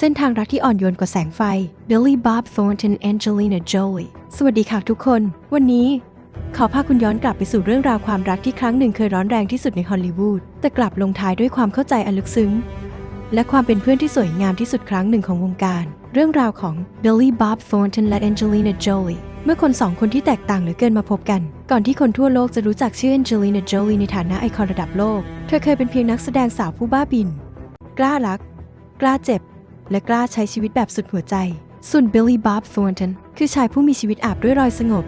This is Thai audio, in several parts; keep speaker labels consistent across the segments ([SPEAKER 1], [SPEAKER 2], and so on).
[SPEAKER 1] เส้นทางรักที่อ่อนโยนกว่าแสงไฟ Billy Bob Thornton Angelina Jolie สวัสดีค่ะทุกคน วันนี้ขอพาคุณย้อนกลับไปสู่เรื่องราวความรักที่ครั้งหนึ่งเคยร้อนแรงที่สุดในฮอลลีวูด แต่กลับลงท้ายด้วยความเข้าใจอันลึกซึ้ง และความเป็นเพื่อนที่สวยงามที่สุดครั้งหนึ่งของวงการ เรื่องราวของ Billy Bob Thornton และ Angelina Jolie เมื่อคนสองคนที่แตกต่างเหลือเกินมาพบกัน ก่อนที่คนทั่วโลกจะรู้จักชื่อ Angelina Jolie ในฐานะไอคอนระดับโลก เธอเคยเป็นเพียงนักแสดงสาวผู้บ้าบิน กล้ารัก กล้าเจ็บ และกล้าใช้ชีวิตแบบสุดหัวใจ ส่วน Billy Bob Thornton คือชายผู้มีชีวิตอาบด้วยรอยสงบ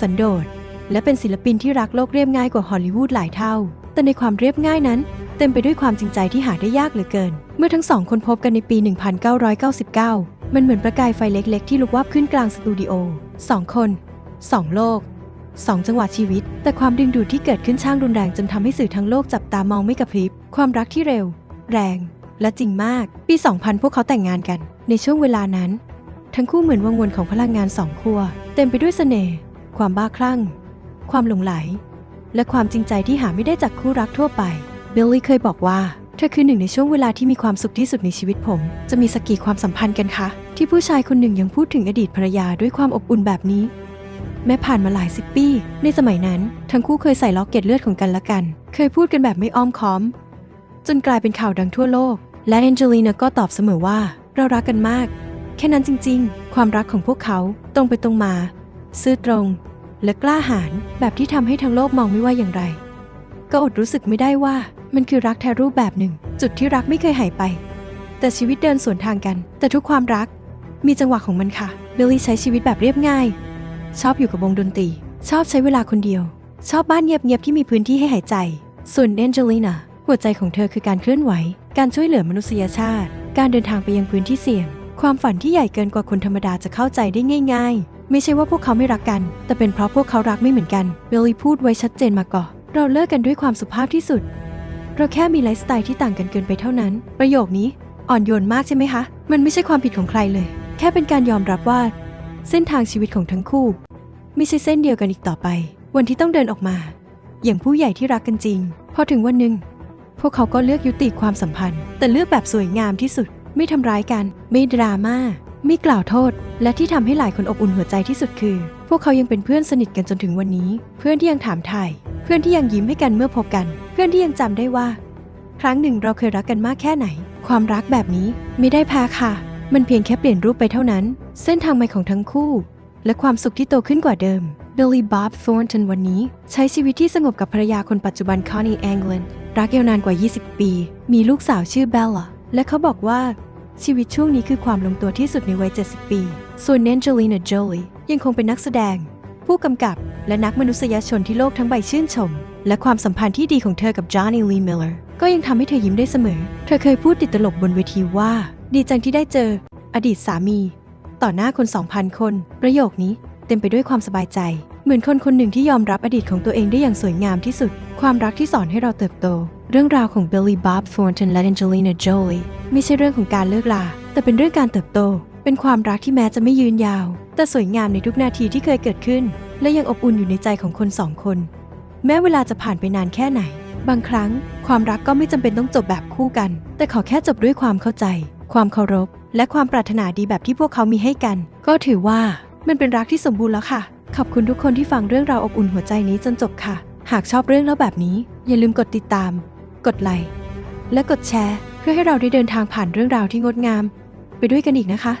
[SPEAKER 1] สันโดษ และเป็นศิลปินที่รักโลกเรียบง่ายกว่าฮอลลีวูดหลายเท่า แต่ในความเรียบง่ายนั้น เต็มไปด้วยความจริงใจที่หาได้ยากเหลือเกิน เมื่อทั้งสองคนพบกันในปี 1999 มันเหมือนประกายไฟเล็ก ๆ ที่ลุกวาบขึ้นกลางสตูดิโอสองคนสองโลกสองจังหวะชีวิต แต่ความดึงดูดที่เกิดขึ้นช่างรุนแรงจนทำให้สื่อทั้งโลกจับตามองไม่กระพริบ ความรักที่เร็ว แรง และจริงมาก ปี 2000 พวกเขาแต่งงานกัน ในช่วงเวลานั้น ทั้งคู่เหมือนวงวนของพลังงานสองขั้วเต็มไปด้วยเสน่ห์ความบ้าคลั่ง ความหลงไหล และความจริงใจที่หาไม่ได้จากคู่รักทั่วไปเบลลี่เคยบอกว่าเธอคือหนึ่งในช่วงเวลาที่มีความสุขที่สุดในชีวิตผม จะมีสักกี่ความสัมพันธ์กันคะ ที่ผู้ชายคนหนึ่งยังพูดถึงอดีตภรรยาด้วยความอบอุ่นแบบนี้ แม้ผ่านมาหลายสิบปี ในสมัยนั้น ทั้งคู่เคยใส่ล็อกเก็ตเลือดของกันและกัน เคยพูดกันแบบไม่อ้อมค้อม จนกลายเป็นข่าวดังทั่วโลก และแองเจลีนาก็ตอบเสมอว่า เรารักกันมาก แค่นั้นจริงๆ ความรักของพวกเขาตรงไปตรงมา ซื่อตรง และกล้าหาญแบบที่ทำให้ทั้งโลกมองไม่ว่าอย่างไร ก็อดรู้สึกไม่ได้ว่ามันคือรักแท้รูปแบบหนึ่ง จุดที่รักไม่เคยหายไป แต่ชีวิตเดินสวนทางกัน แต่ทุกความรัก มีจังหวะของมันค่ะเบลลี่ใช้ชีวิตแบบเรียบง่าย ชอบอยู่กับวงดนตรี ชอบใช้เวลาคนเดียว ชอบบ้านเงียบๆที่มีพื้นที่ให้หายใจ ส่วนแองเจลีนา หัวใจของเธอคือการเคลื่อนไหว การช่วยเหลือมนุษยชาติ การเดินทางไปยังพื้นที่เสี่ยง ความฝันที่ใหญ่เกินกว่าคนธรรมดาจะเข้าใจได้ง่าย ๆ ไม่ใช่ว่าพวกเขาไม่รักกัน แต่เป็นเพราะพวกเขารักไม่เหมือนกันเบลลี่พูดไว้ชัดเจนมาก่อนเราเลิกกันด้วยความสุภาพที่สุด เราแค่มีไลฟ์สไตล์ที่ต่างกันเกินไปเท่านั้น ประโยคนี้อ่อนโยนมากใช่ไหมคะ มันไม่ใช่ความผิดของใครเลย แค่เป็นการยอมรับว่า เส้นทางชีวิตของทั้งคู่ ไม่ใช่เส้นเดียวกันอีกต่อไป วันที่ต้องเดินออกมา อย่างผู้ใหญ่ที่รักกันจริง พอถึงวันหนึ่ง พวกเขาก็เลือกยุติความสัมพันธ์ แต่เลือกแบบสวยงามที่สุด ไม่ทำร้ายกัน ไม่ดราม่าไม่กล่าวโทษ และที่ทำให้หลายคนอบอุ่นหัวใจที่สุดคือ พวกเขายังเป็นเพื่อนสนิทกันจนถึงวันนี้ เพื่อนที่ยังถามไถ่เพื่อนที่ยังยิ้มให้กันเมื่อพบกัน เพื่อนที่ยังจำได้ว่า ครั้งหนึ่งเราเคยรักกันมากแค่ไหน ความรักแบบนี้ไม่ได้แพ้ค่ะ มันเพียงแค่เปลี่ยนรูปไปเท่านั้น เส้นทางใหม่ของทั้งคู่ และความสุขที่โตขึ้นกว่าเดิม Billy Bob Thornton วันนี้ ใช้ชีวิตที่สงบกับภรรยาคนปัจจุบัน Connie England รักยาวนานกว่า 20 ปี มีลูกสาวชื่อ Bella และเขาบอกว่าชีวิตช่วงนี้คือความลงตัวที่สุดในวัย 70 ปี ส่วน Angelina Jolie ยังคงเป็นนักแสดง ผู้กำกับและนักมนุษยชนที่โลกทั้งใบชื่นชม และความสัมพันธ์ที่ดีของเธอกับ Johnny Lee Miller ก็ยังทำให้เธอยิ้มได้เสมอ เธอเคยพูดติดตลกบนเวทีว่า ดีจังที่ได้เจอ อดีตสามี ต่อหน้าคน 2,000 คน ประโยคนี้ เต็มไปด้วยความสบายใจ เหมือนคนคนหนึ่งที่ยอมรับอดีตของตัวเองได้อย่างสวยงามที่สุด ความรักที่สอนให้เราเติบโต เรื่องราวของ Billy Bob Thornton และ Angelina Jolie ไม่ใช่เรื่องของการเลิกลา แต่เป็นเรื่องการเติบโต เป็นความรักที่แม้จะไม่ยืนยาว แต่สวยงามในทุกนาทีที่เคยเกิดขึ้น และยังอบอุ่นอยู่ในใจของคนสองคน แม้เวลาจะผ่านไปนานแค่ไหน บางครั้ง ความรักก็ไม่จำเป็นต้องจบแบบคู่กัน แต่ขอแค่จบด้วยความเข้าใจ ความเคารพ และความปรารถนาดีแบบที่พวกเขามีให้กัน ก็ถือว่า มันเป็นรักที่สมบูรณ์แล้วค่ะ ขอบคุณทุกคนที่ฟังเรื่องราวอบอุ่นหัวใจนี้จนจบค่ะ หากชอบเรื่องเล่าแบบนี้ อย่าลืมกดติดตาม กดไลค์และกดแชร์ เพื่อให้เราได้เดินทางผ่านเรื่องราวที่งดงาม ไปด้วยกันอีกนะคะ